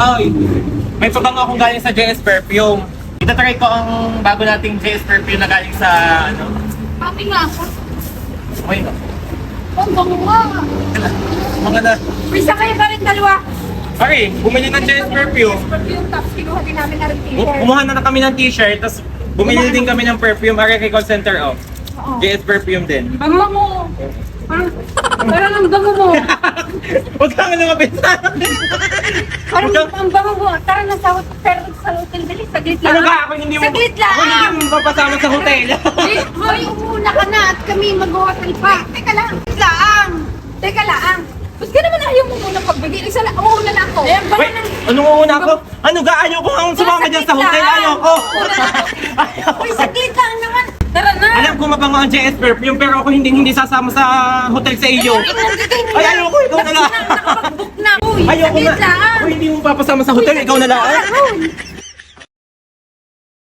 Ay, may pabango akong galing sa JS Perfume. Itatry ko ang bago nating JS Perfume na galing sa ano. Pati nga ako. Ay, Ang bango nga. mga na. Bisa kayo pa rin dalawa. Sorry, bumili ng JS Perfume. Perfume tapos kinuha din namin na rin t-shirt. Kumuha na kami ng t-shirt, tapos bumili din kami ng perfume. Ari kay call center off. Oo. JS Perfume din. Ang bango. Parang, parang ang bango mo. Huwag kang lumapit sa akin. Parang ang bango. Tara na sa pero sa hotel bilis. Saglit lang. Ano ka? Ako hindi mo, Saglit lang. ako hindi mo papasama sa hotel. Hoy, hoy, umuna ka na at kami mag-hotel pa. Teka lang. Teka lang. Teka lang. Ba't ka naman ayaw mo muna pagbigay? Isa lang, umuna na ako. Ayan, Wait, anong uuna ako? Ano ga? Ayaw ko ang sumama dyan sa hotel. Ayaw ko. Ayaw ko. Uy, saglit lang naman. Tara na. Alam ko mabango ang JS perfume pero ako hindi hindi sasama sa hotel sa iyo. Ay, ayaw ko, ikaw na lang. Nakapag-book na. Uy, Ayaw ko na. saglit lang. Ako hindi mo papasama sa hotel, ikaw na lang.